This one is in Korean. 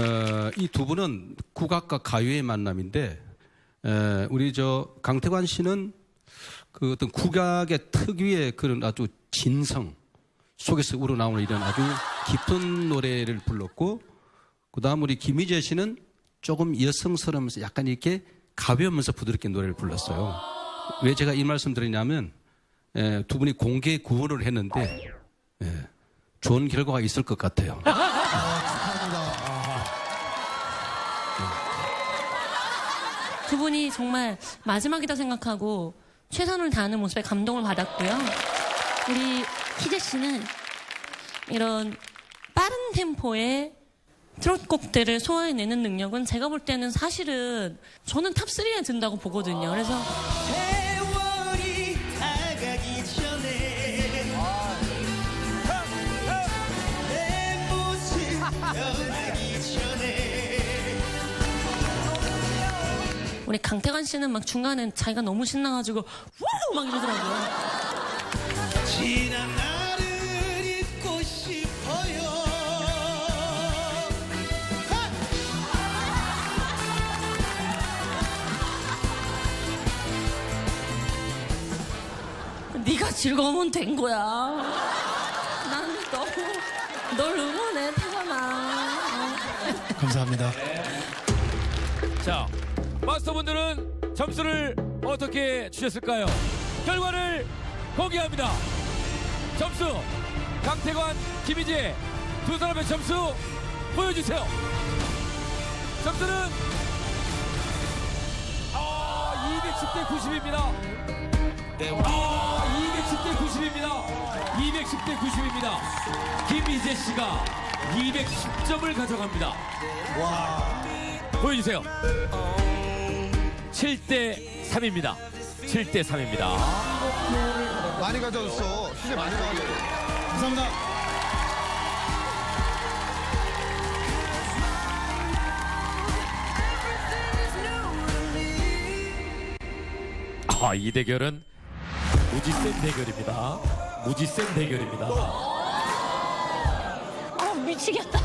어, 이두 분은 국악과 가요의 만남인데 에, 우리 저 강태관 씨는 그 어떤 국악의 특유의 그런 아주 진성 속에서 우러나오는 이런 아주 깊은 노래를 불렀고 그다음 우리 김희재 씨는 조금 여성스러우면서 약간 이렇게 가벼우면서 부드럽게 노래를 불렀어요. 왜 제가 이 말씀 드리냐면 에, 두 분이 공개 구원을 했는데 예, 좋은 결과가 있을 것 같아요. 두 분이 정말 마지막이다 생각하고 최선을 다하는 모습에 감동을 받았고요. 우리 희재 씨는 이런 빠른 템포의 트롯 곡들을 소화해내는 능력은 제가 볼 때는 사실은 저는 탑3에 든다고 보거든요. 그래서 우리 강태관 씨는 막 중간에 자기가 너무 신나가지고 와우 막 이러더라고요. 지난 나를 잊고 싶어요 네가 즐거우면 된 거야. 난 너무 널 응원해 태관아. 어. 감사합니다. 자, 마스터분들은 점수를 어떻게 주셨을까요? 결과를 공개합니다. 점수 강태관, 김희재 두 사람의 점수 보여주세요. 점수는 아 210대 90입니다. 아 210대 90입니다. 210대 90입니다. 김희재 씨가 210점을 가져갑니다. 보여주세요. 7대 3입니다. 7대 3입니다. 많이 가져왔어. 수제 많이 가져왔어. 감사합니다. 아, 이 대결은 무지 센 대결입니다. 무지 센 대결입니다. 아 미치겠다.